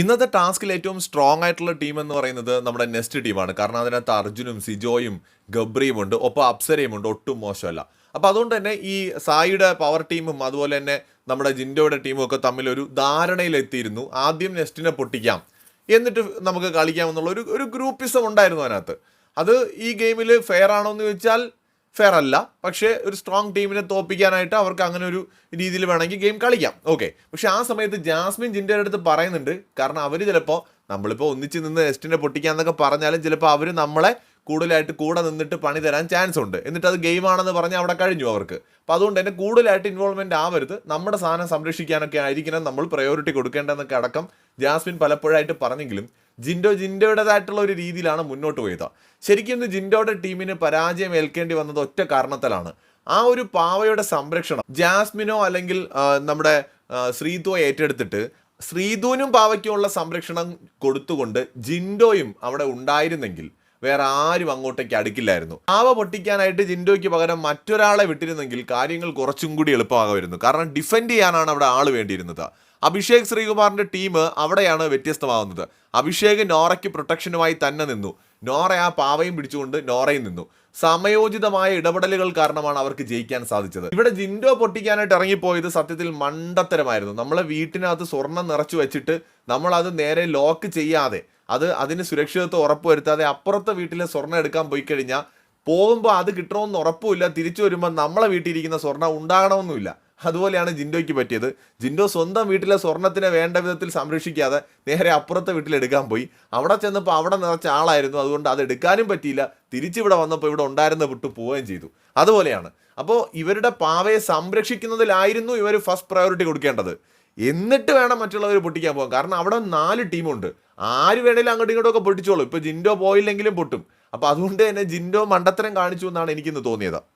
ഇന്നത്തെ ടാസ്കിൽ ഏറ്റവും സ്ട്രോങ് ആയിട്ടുള്ള ടീം എന്ന് പറയുന്നത് നമ്മുടെ നെസ്റ്റ് ടീമാണ് കാരണം അതിനകത്ത് അർജുനും സിജോയും ഗബ്രിയും ഉണ്ട്. ഒപ്പം അപ്സരയും ഉണ്ട്. ഒട്ടും മോശമല്ല. അപ്പോൾ അതുകൊണ്ട് തന്നെ ഈ സായിയുടെ പവർ ടീമും അതുപോലെ തന്നെ നമ്മുടെ ജിൻഡോയുടെ ടീമും ഒക്കെ തമ്മിൽ ഒരു ധാരണയിലെത്തിയിരുന്നു ആദ്യം നെസ്റ്റിനെ പൊട്ടിക്കാം. എന്നിട്ട് നമുക്ക് കളിക്കാം എന്നുള്ള ഒരു ഒരു ഗ്രൂപ്പിസം ഉണ്ടായിരുന്നു അതിനകത്ത്. അത് ഈ ഗെയിമിൽ ഫെയർ ആണോ എന്ന് ചോദിച്ചാൽ ഫെയർ അല്ല. പക്ഷേ ഒരു സ്ട്രോങ് ടീമിനെ തോപ്പിക്കാനായിട്ട് അവർക്ക് അങ്ങനെ ഒരു രീതിയിൽ വേണമെങ്കിൽ ഗെയിം കളിക്കാം. ഓക്കെ പക്ഷേ ആ സമയത്ത് ജാസ്മിൻ ജിന്റെ അടുത്ത് പറയുന്നുണ്ട്. കാരണം അവർ ചിലപ്പോൾ നമ്മളിപ്പോൾ ഒന്നിച്ച് നിന്ന് എസ്റ്റിനെ പൊട്ടിക്കാന്നൊക്കെ പറഞ്ഞാലും ചിലപ്പോൾ അവർ നമ്മളെ കൂടുതലായിട്ട് കൂടെ നിന്നിട്ട് പണി തരാൻ ചാൻസ് ഉണ്ട്. എന്നിട്ട് അത് ഗെയിമാണെന്ന് പറഞ്ഞ് അവിടെ കഴിഞ്ഞു അവർക്ക്. അപ്പോൾ അതുകൊണ്ട് തന്നെ കൂടുതലായിട്ട് ഇൻവോൾവ്മെന്റ് ആവരുത്. നമ്മുടെ സാധനം സംരക്ഷിക്കാനൊക്കെ ആയിരിക്കണം നമ്മൾ പ്രയോറിറ്റി കൊടുക്കേണ്ടതെന്നൊക്കെ അടക്കം ജാസ്മിൻ പലപ്പോഴായിട്ട് പറഞ്ഞെങ്കിലും ജിൻഡോ ജിൻഡോയുടേതായിട്ടുള്ള ഒരു രീതിയിലാണ് മുന്നോട്ട് പോയത്. ശരിക്കും ജിൻഡോയുടെ ടീമിന് പരാജയം ഏൽക്കേണ്ടി വന്നത് ഒറ്റ കാരണത്തിലാണ്. ആ ഒരു പാവയുടെ സംരക്ഷണം ജാസ്മിനോ അല്ലെങ്കിൽ നമ്മുടെ ശ്രീതുവോ ഏറ്റെടുത്തിട്ട് ശ്രീധുവിനും പാവയ്ക്കുമുള്ള സംരക്ഷണം കൊടുത്തുകൊണ്ട് ജിൻഡോയും അവിടെ ഉണ്ടായിരുന്നെങ്കിൽ വേറെ ആരും അങ്ങോട്ടേക്ക് അടുക്കില്ലായിരുന്നു. പാവ പൊട്ടിക്കാനായിട്ട് ജിൻഡോയ്ക്ക് പകരം മറ്റൊരാളെ വിട്ടിരുന്നെങ്കിൽ കാര്യങ്ങൾ കുറച്ചും കൂടി എളുപ്പമാകുമായിരുന്നു. കാരണം ഡിഫെൻഡ് ചെയ്യാനാണ് അവിടെ ആൾ വേണ്ടിയിരുന്നത്. അഭിഷേക് ശ്രീകുമാറിന്റെ ടീം അവിടെയാണ് വ്യത്യസ്തമാവുന്നത്. അഭിഷേക് നോറയ്ക്ക് പ്രൊട്ടക്ഷനുമായി തന്നെ നിന്നു. നോറ ആ പാവയും പിടിച്ചുകൊണ്ട് നോറയും നിന്നു. സമയോചിതമായ ഇടപെടലുകൾ കാരണമാണ് അവർക്ക് ജയിക്കാൻ സാധിച്ചത്. ഇവിടെ ജിൻഡോ പൊട്ടിക്കാനായിട്ട് ഇറങ്ങിപ്പോയത് സത്യത്തിൽ മണ്ടത്തരമായിരുന്നു. നമ്മളെ വീട്ടിനകത്ത് സ്വർണം നിറച്ചു വെച്ചിട്ട് നമ്മൾ അത് നേരെ ലോക്ക് ചെയ്യാതെ അത് അതിന് സുരക്ഷിതത്വം ഉറപ്പുവരുത്താതെ അപ്പുറത്തെ വീട്ടിലെ സ്വർണം എടുക്കാൻ പോയി കഴിഞ്ഞാൽ പോകുമ്പോൾ അത് കിട്ടണമെന്ന് ഉറപ്പുമില്ല. തിരിച്ചു വരുമ്പോൾ നമ്മളെ വീട്ടിലിരിക്കുന്ന സ്വർണം ഉണ്ടാകണമെന്നില്ല അതുപോലെയാണ് ജിൻഡോയ്ക്ക് പറ്റിയത്. ജിൻഡോ സ്വന്തം വീട്ടിലെ സ്വർണത്തിനെ വേണ്ട വിധത്തിൽ സംരക്ഷിക്കാതെ നേരെ അപ്പുറത്തെ വീട്ടിലെടുക്കാൻ പോയി. അവിടെ ചെന്നപ്പോൾ അവിടെ നിറച്ച ആളായിരുന്നു. അതുകൊണ്ട് അത് എടുക്കാനും പറ്റിയില്ല. തിരിച്ചിവിടെ വന്നപ്പോൾ ഇവിടെ ഉണ്ടായിരുന്ന വിട്ടു പോവുകയും ചെയ്തു. അതുപോലെയാണ്. അപ്പോൾ ഇവരുടെ പാവയെ സംരക്ഷിക്കുന്നതിലായിരുന്നു ഇവർ ഫസ്റ്റ് പ്രയോറിറ്റി കൊടുക്കേണ്ടത്. എന്നിട്ട് വേണം മറ്റുള്ളവർ പൊട്ടിക്കാൻ പോകാൻ. കാരണം അവിടെ നാല് ടീമുണ്ട്. ആര് വേണേലും അങ്ങോട്ടും ഇങ്ങോട്ടും ഒക്കെ പൊട്ടിച്ചോളൂ. ഇപ്പോൾ ജിൻഡോ പോയില്ലെങ്കിലും പൊട്ടും. അപ്പോൾ അതുകൊണ്ട് തന്നെ ജിൻഡോ മണ്ടത്തരം കാണിച്ചു എന്നാണ് എനിക്കിന്ന് തോന്നിയത്.